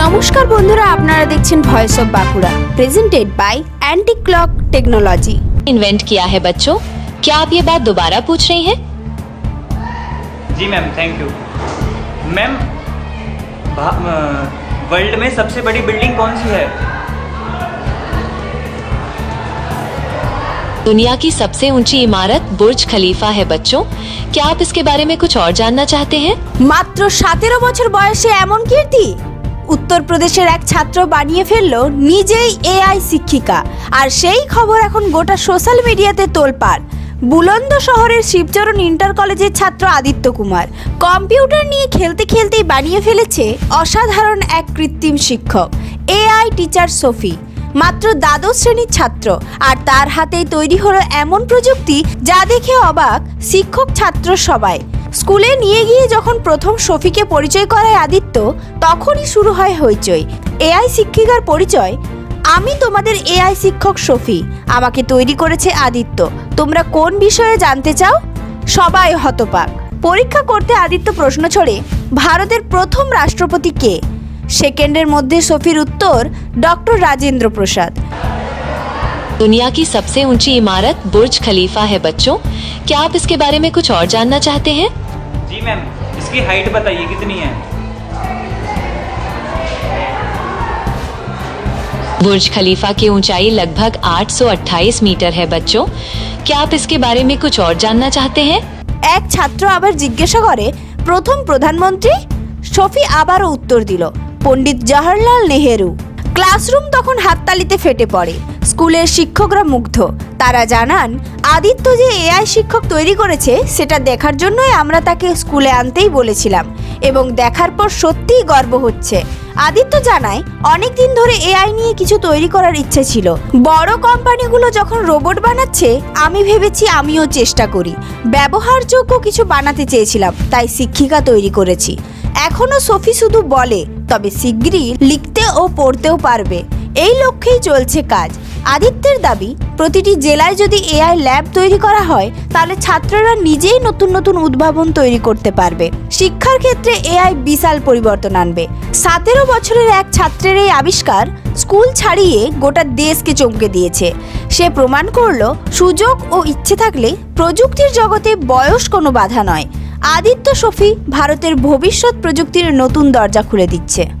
নমস্কার বন্ধুরা আপনারা দেখছেন voice of Bankura presented by anti clock technology invent किया है बच्चों क्या आप ये बात दोबारा पूछ रही हैं जी मैम थैंक यू मैम भा- अ, वर्ल्ड में सबसे बड़ी बिल्डिंग कौन सी है दुनिया की सबसे ऊंची इमारत बुर्ज खलीफा है बच्चों क्या आप इसके बारे में कुछ और जानना चाहते हैं মাত্র সতেরো বছর বয়সে এমন কীর্তি উত্তরপ্রদেশের এক ছাত্র বানিয়ে ফেলল নিজেই এআই শিক্ষিকা। আর সেই খবর এখন গোটা সোশ্যাল মিডিয়াতে তোলপাড়। বুলন্দ শহরের শিবচরণ ইন্টার কলেজের ছাত্র আদিত্য কুমার। কম্পিউটার নিয়ে খেলতে খেলতেই বানিয়ে ফেলেছে অসাধারণ এক কৃত্রিম শিক্ষক, এআই টিচার সোফি। মাত্র দ্বাদশ শ্রেণির ছাত্র, আর তার হাতেই তৈরি হলো এমন প্রযুক্তি যা দেখে অবাক শিক্ষক ছাত্র সবাই। স্কুলে নিয়ে গিয়ে যখন প্রথম শফিকে পরিচয় করায় আদিত্য, তখনই শুরু হয় হইচই। এআই শিক্ষিকার পরিচয়, আমি তোমাদের এআই শিক্ষক শফি, আমাকে তৈরি করেছে আদিত্য। তোমরা কোন বিষয়ে জানতে চাও? সবাই হতপাক পরীক্ষা করতে আদিত্য প্রশ্ন ছড়ে, ভারতের প্রথম রাষ্ট্রপতি কে? সেকেন্ডের মধ্যে শফির উত্তর, ডক্টর রাজেন্দ্র প্রসাদ दुनिया की सबसे ऊंची इमारत बुर्ज खलीफा है बच्चों क्या आप इसके बारे में कुछ और जानना चाहते हैं जी मैम इसकी हाइट बताइए कितनी है बुर्ज खलीफा की ऊंचाई लगभग 828 मीटर है बच्चों क्या आप इसके बारे में कुछ और जानना चाहते हैं এক ছাত্র আবার জিজ্ঞাসা করে প্রথম প্রধানমন্ত্রী শফি আবারও উত্তর দিল পণ্ডিত জওহরলাল নেহেরু ক্লাসরুম তখন হাততালিতে ফেটে পড়ে স্কুলের শিক্ষকরা মুগ্ধ। তারা জানান, আদিত্য যে এআই শিক্ষক তৈরি করেছে, সেটা দেখার জন্যই আমরা তাকে স্কুলে আনতেই বলেছিলাম এবং দেখার পর সত্যিই গর্ব হচ্ছে। আদিত্য জানায় অনেক দিন ধরে এআই নিয়ে কিছু তৈরি করার ইচ্ছে ছিল। বড় কোম্পানিগুলো যখন রোবট বানাচ্ছে, আমি ভেবেছি আমিও চেষ্টা করি। ব্যবহারযোগ্য কিছু বানাতে চেয়েছিলাম, তাই শিক্ষিকা তৈরি করেছি। এখনও সফি শুধু বলে, তবে শিগগিরই লিখতে ও পড়তেও পারবে। এই লক্ষ্যেই চলছে কাজ। আদিত্যের দাবি, প্রতিটি জেলায় যদি এআই ল্যাব তৈরি করা হয়, তাহলে ছাত্ররা নিজেই নতুন নতুন উদ্ভাবন তৈরি করতে পারবে। শিক্ষার ক্ষেত্রে এআই বিশাল পরিবর্তন আনবে। সতেরো বছরের এক ছাত্রের এই আবিষ্কার স্কুল ছাড়িয়ে গোটা দেশকে চমকে দিয়েছে। সে প্রমাণ করল, সুযোগ ও ইচ্ছে থাকলে প্রযুক্তির জগতে বয়স কোনো বাধা নয়। আদিত্য শফি ভারতের ভবিষ্যৎ প্রযুক্তির নতুন দরজা খুলে দিচ্ছে।